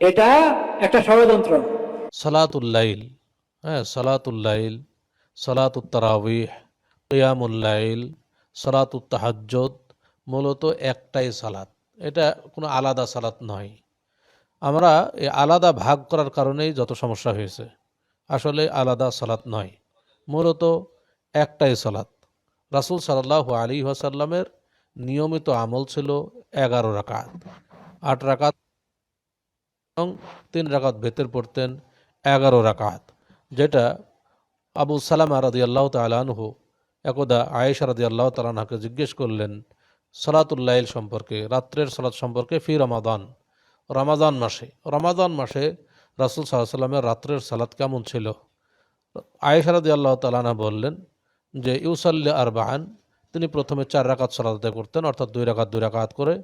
এটা একটা ষড়যন্ত্র। সালাতুল্লাইল হ্যাঁ সালাতুল্লাইল সালাতুত্তারাবিহ কিয়ামুল্লাইল সালাতুত্তাহাজ্জদ মূলত একটাই সালাত এটা কোনো আলাদা সালাত নয়। আমরা এই আলাদা ভাগ করার কারণেই যত সমস্যা হয়েছে, আসলে আলাদা সালাত নয়, মূলত একটাই সালাত রাসূল সাল্লাল্লাহু আলী ওয়াসাল্লামের নিয়মিত আমল ছিল এগারো রাকাত, আট রাকাত এবং তিন রাকাত ভেতর পড়তেন, এগারো রাকাত, যেটা আবু সালামা রাদি আল্লাহ তালানহু একদা আয়েশা রাদি আল্লাহ তালানহাকে জিজ্ঞেস করলেন সালাতুল্লাইল সম্পর্কে, রাত্রের সালাত সম্পর্কে ফি রমাদান রমাদান মাসে রমাদান মাসে রাসুল সাল্লাহ সাল্লামের রাত্রের সালাত কেমন ছিল? আয়েশা রাদি আল্লাহ তালানা বললেন যে, ইউসাল্লি আর বাহান তিনি প্রথমে চার রাকাত সালাত করতেন, অর্থাৎ দুই রাকাত দুই রাকাত করে,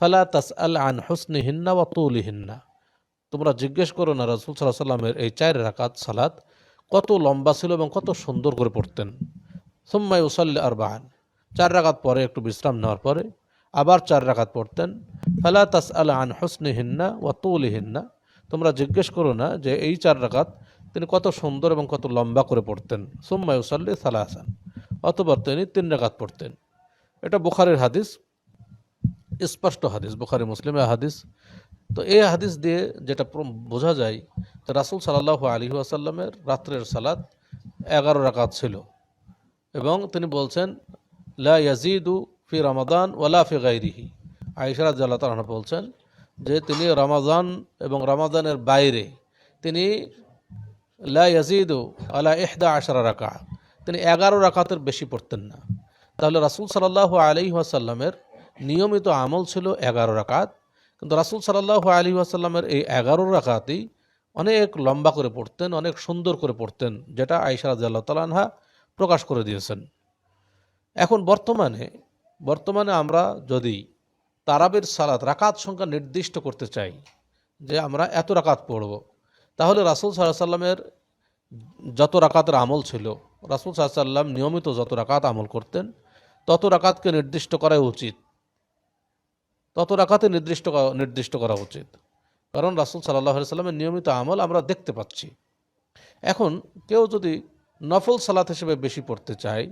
ফালা তাস আল আন হুসনি হিন্না বা তুলি হিন্না তোমরা জিজ্ঞেস করো না রাসুল সাল্লাহ সাল্লামের এই চার রাকাত সালাত কত লম্বা ছিল এবং কত সুন্দর করে পড়তেন। সুম্মাই উসাল্লি আর বাহান চার রাকাত পরে একটু বিশ্রাম নেওয়ার পরে আবার চার রাকাত পড়তেন। ফালা তাস আল আন হুসনি হিন্না ওয়া তুলি হিন্না তোমরা জিজ্ঞেস করো না যে এই চার রাকাত তিনি কত সুন্দর এবং কত লম্বা করে পড়তেন। সুম্মাই উসাল্লি সালাহাসান অতবার তিনি তিন রাকাত পড়তেন। এটা বুখারের হাদিস, স্পষ্ট হাদিস, বুখারি মুসলিমের হাদিস। তো এই হাদিস দিয়ে যেটা বোঝা যায়, যে রাসুল সাল্লাহ আলী আসাল্লামের রাত্রের সালাদ এগারো রাকাত ছিল। এবং তিনি বলছেন, লা ইয়াজিদু ফি রমাদান ওয়ালা ফি গাইরিহি আইসারাদ জাল্লাহ তালাহ বলছেন যে তিনি রমাদান এবং রমাদানের বাইরে তিনি লা ইয়াজিদু আলা এহদা আশারা রাকা তিনি এগারো রাকাতের বেশি পড়তেন না। তাহলে রাসুল সাল্লাহ আলী আসাল্লামের নিয়মিত আমল ছিল এগারো রাকাত। কিন্তু রাসুল সাল্লাহ আলী আসাল্লামের এই এগারো রাকাতই অনেক লম্বা করে পড়তেন, অনেক সুন্দর করে পড়তেন, যেটা আইসার রাজিয়াল্লাহ প্রকাশ করে দিয়েছেন। এখন বর্তমানে বর্তমানে আমরা যদি তারাবের সালাত, রাকাত সংখ্যা নির্দিষ্ট করতে চাই, যে আমরা এত রাকাত পড়ব, তাহলে রাসুল সাল্লাহ সাল্লামের যত রাকাতের আমল ছিল, রাসুল সাল্লাম নিয়মিত যত রাকাত আমল করতেন, তত রাকাতকে নির্দিষ্ট করাই উচিত। তত রাখাতে নির্দিষ্ট নির্দিষ্ট করা উচিত। কারণ রাসুল সাল্লাহ সাল্লামের নিয়মিত আমল আমরা দেখতে পাচ্ছি। এখন কেউ যদি নফল সালাত হিসেবে বেশি পড়তে চায়,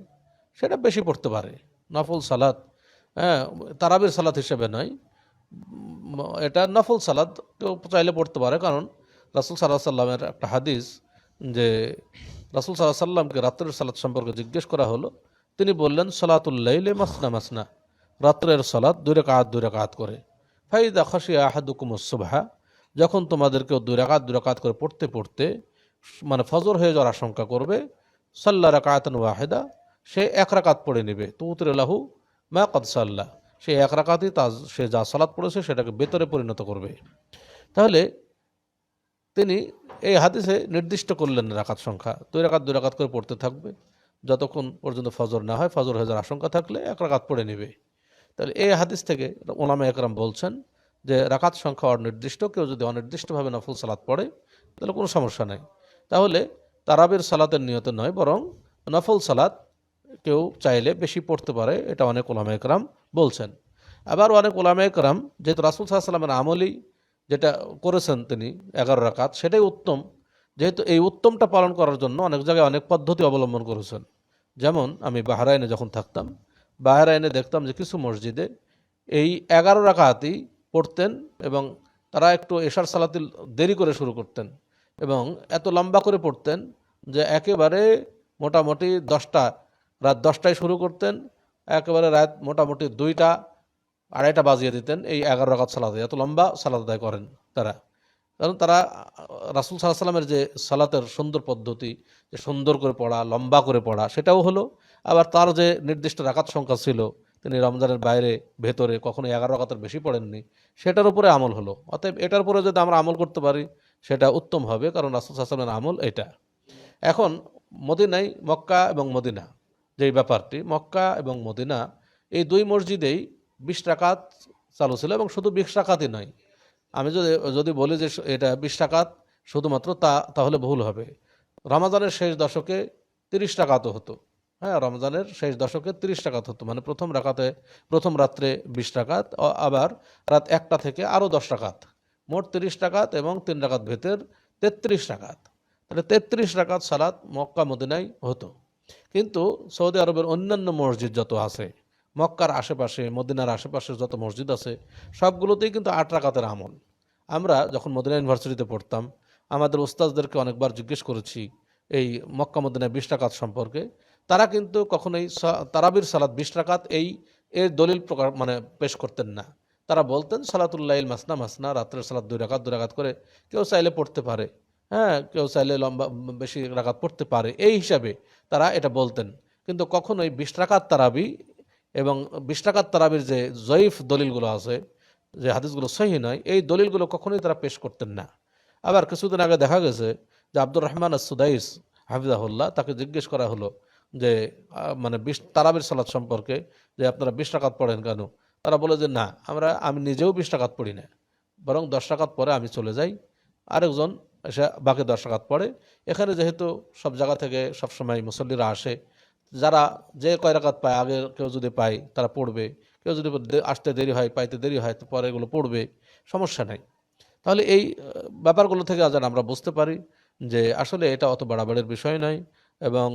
সেটা বেশি পড়তে পারে। নফল সালাত হ্যাঁ তারাবির সালাত হিসেবে নয়। এটা নফল সালাদ কেউ চাইলে পড়তে পারে। কারণ রাসুল সাল্লাহ সাল্লামের একটা হাদিস যে রাসুল সাল্লাহ সাল্লামকে রাত্রের সালাদ সম্পর্কে জিজ্ঞেস করা হলো। তিনি বললেন সালাতুল্লাইলে মাসনা মাসনা। রাত্রের সালাত দুই রেখাত দুই রেখাত করে। ফাইদা খসিয়া আহাদুকুমুসুবাহা যখন তোমাদের কেউ দুই রাকাত দুই রাকাত করে পড়তে পড়তে মানে ফজর হয়ে যাওয়ার আশঙ্কা করবে, সাল্লা রাকাতন ওয়াহেদা, সে এক রাকাত পড়ে নেবে। তুতরে লাহু মা কদ সাল্লাহ সে এক রাকাতই তা, সে যা সালাত পড়েছে সেটাকে বেতরে পরিণত করবে। তাহলে তিনি এই হাদিসে নির্দিষ্ট করলেন রাকাত সংখ্যা। দুই রাকাত দুই রাকাত করে পড়তে থাকবে। যতক্ষণ পর্যন্ত ফজর না হয়, ফজর হয়ে যাওয়ার আশঙ্কা থাকলে এক রাকাত পড়ে নেবে। তাহলে এই হাদিস থেকে ওলামা একরাম বলছেন যে রাকাত সংখ্যা অনির্দিষ্ট, কেউ যদি অনির্দিষ্টভাবে নফল সালাত পড়ে, তাহলে কোনো সমস্যা নাই। তাহলে তারাবের সালাতের নিয়ত নয়, বরং নফল সালাত কেউ চাইলে বেশি পড়তে পারে, এটা অনেক ওলামা একরাম বলছেন। আবার অনেক ওলামা একরাম, যেহেতু রাসুল সাল্লামের আমলই যেটা করেছেন তিনি এগারো রাকাত, সেটাই উত্তম। যেহেতু এই উত্তমটা পালন করার জন্য অনেক জায়গায় অনেক পদ্ধতি অবলম্বন করেছেন। যেমন আমি বাহারাইনে যখন থাকতাম বাহারাইনে দেখতাম যে কিছু মসজিদে এই এগারো রাকাতই পড়তেন এবং তারা একটু এশার সালাতিল দেরি করে শুরু করতেন এবং এত লম্বা করে পড়তেন যে একেবারে মোটামুটি দশটা, রাত দশটায় শুরু করতেন, একেবারে রাত মোটামুটি দুইটা, আড়াইটা বাজিয়ে দিতেন এই এগারো রাকাত সালাতে। এত লম্বা সালাত আদায় করেন তারা। কারণ তারা, রাসুল সাল্লাহ সাল্লামের যে সালাতের সুন্দর পদ্ধতি, যে সুন্দর করে পড়া, লম্বা করে পড়া, সেটাও হলো আবার তার যে নির্দিষ্ট রাকাত সংখ্যা ছিল, তিনি রমজানের বাইরে, ভেতরে কখনো এগারো রাকাতের বেশি পড়েননি, সেটার উপরে আমল হলো। অতএব এটার উপরে যদি আমরা আমল করতে পারি, সেটা উত্তম হবে, কারণ রাসুল সাল্লামের আমল এটা। এখন মদিনাই মক্কা এবং মদিনা, যেই ব্যাপারটি, মক্কা এবং মদিনা, এই দুই মসজিদেই বিশ রাকাত চালু ছিল এবং শুধু বিশ রাকাতই নয়। আমি যদি যদি বলি যে এটা বিশ রাকাত শুধুমাত্র তা, তাহলে ভুল হবে। রমাজানের শেষ দশকে তিরিশ টাকাতও হতো। হ্যাঁ রমজানের শেষ দশকে তিরিশ টাকাত হতো মানে প্রথম রাকাতে, প্রথম রাত্রে বিশ টাকাত আবার রাত একটা থেকে আরও দশ টাকাত মোট তিরিশ টাকাত এবং তিন রাকাত ভেতর তেত্রিশ টাকাত তাহলে তেত্রিশ টাকাত সালাত মক্কা মদিনায় হতো। কিন্তু সৌদি আরবের অন্যান্য মসজিদ যত আছে, মক্কার আশেপাশে, মদিনার আশেপাশে যত মসজিদ আছে, সবগুলোতেই কিন্তু আট রাকাতের আমল। আমরা যখন মদিনা ইউনিভার্সিটিতে পড়তাম, আমাদের ওস্তাদদেরকে অনেকবার জিজ্ঞেস করেছি, এই মক্কা মদিনা বিশ টাকাত সম্পর্কে তারা কিন্তু কখনোই তারাবির সালাত বিশ টাকাত এই, এর দলিল প্রকার মানে পেশ করতেন না। তারা বলতেন সালাতুল্লাহ মাসনা মাসনা, রাত্রের সালাত দুই রাকাত দুই রাকাত করে কেউ চাইলে পড়তে পারে। হ্যাঁ কেউ চাইলে লম্বা, বেশি রাকাত পড়তে পারে। এই হিসাবে তারা এটা বলতেন। কিন্তু কখনোই বিশ টাকাত তারাবি এবং বিশ টাকাত তারাবির যে জয়ীফ দলিলগুলো আছে, যে হাদিসগুলো সহি নয়, এই দলিলগুলো কখনোই তারা পেশ করতেন না। আবার কিছুদিন আগে দেখা গেছে যে আব্দুর রহমান সুদাইস হাফিজাহুল্লাহ, তাকে জিজ্ঞেস করা হলো যে মানে বিশ, তারাবির সালাত সম্পর্কে যে আপনারা বিশ টাকাত পড়েন কেন? তারা বলে যে, না, আমরা, আমি নিজেও বিশ টাকাত পড়ি না। বরং দশ টাকাত পরে আমি চলে যাই। আরেকজন এসে বাকি দশ টাকাত পড়ে। এখানে যেহেতু সব জায়গা থেকে সবসময় মুসল্লিরা আসে, যারা যে কয় রাকাত পায়, আগে কেউ যদি পায়, তারা পড়বে। কেউ যদি আসতে দেরি হয়, পাইতে দেরি হয়, তো পরে এগুলো পড়বে, সমস্যা নাই। তাহলে এই ব্যাপারগুলো থেকে আজ আমরা বুঝতে পারি যে, আসলে এটা অত বাড়াবাড়ির বিষয় নয়। এবং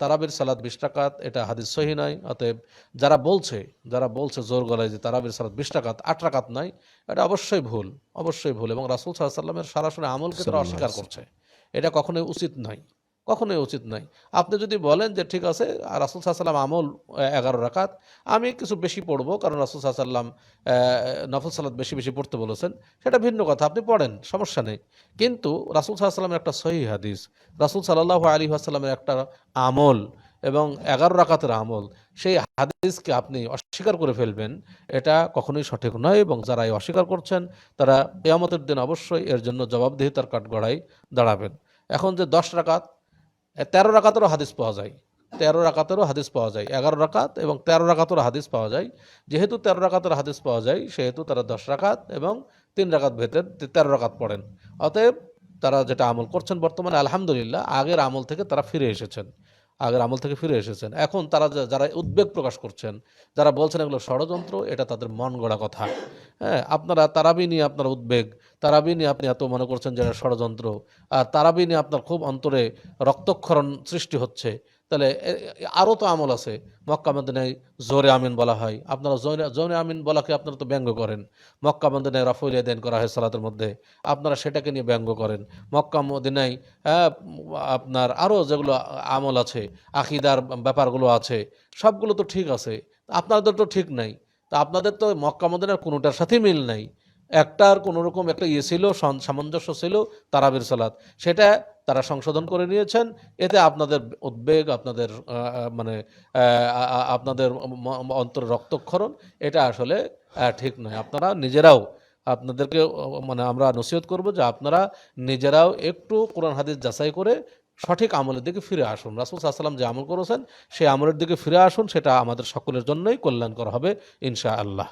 তারাবির সালাদ বিশ টাকাত এটা হাদিস সহি নয়। অতএব যারা বলছে যারা বলছে জোর গলায় যে তারাবির সালাদ বিশ টাকাত আট টাকাত নয় এটা অবশ্যই ভুল অবশ্যই ভুল। এবং রাসুল সাল্লাহ সাল্লামের সরাসরি আমলকে তারা অস্বীকার করছে। এটা কখনোই উচিত নয়। কখনোই উচিত নয়। আপনি যদি বলেন যে, ঠিক আছে রাসুল সাল্লাম আমল এগারো রাকাত, আমি কিছু বেশি পড়ব। কারণ রাসুল সাল্লাম নফল সালাদ বেশি বেশি পড়তে বলেছেন। সেটা ভিন্ন কথা, আপনি পড়েন, সমস্যা নেই। কিন্তু রাসুল সাল্লামের একটা সহি হাদিস, রাসুল সাল্লাহ আলী আসাল্লামের একটা আমল এবং এগারো রাকাতের আমল, সেই হাদিসকে আপনি অস্বীকার করে ফেলবেন। এটা কখনোই সঠিক নয় এবং যারা এই অস্বীকার করছেন, তারা কেয়ামতের দিন অবশ্যই এর জন্য জবাবদিহিতার কাঠগড়ায় দাঁড়াবেন। এখন যে দশ রাকাত তেরো রাকাতেরও হাদিস পাওয়া যায়। তেরো রাকাতেরও হাদিস পাওয়া যায়। এগারো রাকাত এবং তেরো রাকাতেরও হাদিস পাওয়া যায়। যেহেতু তেরো রাকাতের হাদিস পাওয়া যায়, সেহেতু তারা দশ রাকাত এবং তিন রাকাত ভেতরে তেরো রাকাত পড়েন। অতএব তারা যেটা আমল করছেন বর্তমানে, আলহামদুলিল্লাহ, আগের আমল থেকে তারা ফিরে এসেছেন। আগের আমল থেকে ফিরে এসেছেন। এখন তারা যারা উদ্বেগ প্রকাশ করছেন, যারা বলছেন এগুলো ষড়যন্ত্র, এটা তাদের মন গড়া কথা। হ্যাঁ আপনারা তারাবি নিয়ে আপনার উদ্বেগ, তারাবি নিয়ে আপনি এত মনে করছেন যে এটা ষড়যন্ত্র, আর তারাবি নিয়ে আপনার খুব অন্তরে রক্তক্ষরণ সৃষ্টি হচ্ছে। তাহলে আরও তো আমল আছে। মক্কা মদিনায় জোরে আমিন বলা হয়। আপনারা জোরে জোরে আমিন বলাকে আপনারা তো ব্যঙ্গ করেন। মক্কা মদিনায় রফুলিয়া দেন করা হয় সালাতের মধ্যে। আপনারা সেটাকে নিয়ে ব্যঙ্গ করেন। মক্কা মদিনায় আপনার আরও যেগুলো আমল আছে, আকিদার ব্যাপারগুলো আছে, সবগুলো তো ঠিক আছে। আপনাদের তো ঠিক নাই। তা আপনাদের তো মক্কা মদিনার কোনোটার সাথেই মিল নাই। একটার কোনো রকম একটা ইয়ে ছিল সামঞ্জস্য ছিল, তারাবির সালাত। সেটা তারা সংশোধন করে নিয়েছেন। এতে আপনাদের উদ্বেগ, আপনাদের মানে আপনাদের অন্তর রক্তক্ষরণ, এটা আসলে ঠিক নয়। আপনারা নিজেরাও আপনাদেরকে মানে আমরা নসিহত করব যে আপনারা নিজেরাও একটু কোরআন হাদিস যাচাই করে সঠিক আমলের দিকে ফিরে আসুন। রাসুল সাল্লাম যে আমল করেছেন, সেই আমলের দিকে ফিরে আসুন, সেটা আমাদের সকলের জন্যই কল্যাণকর হবে ইনশা আল্লাহ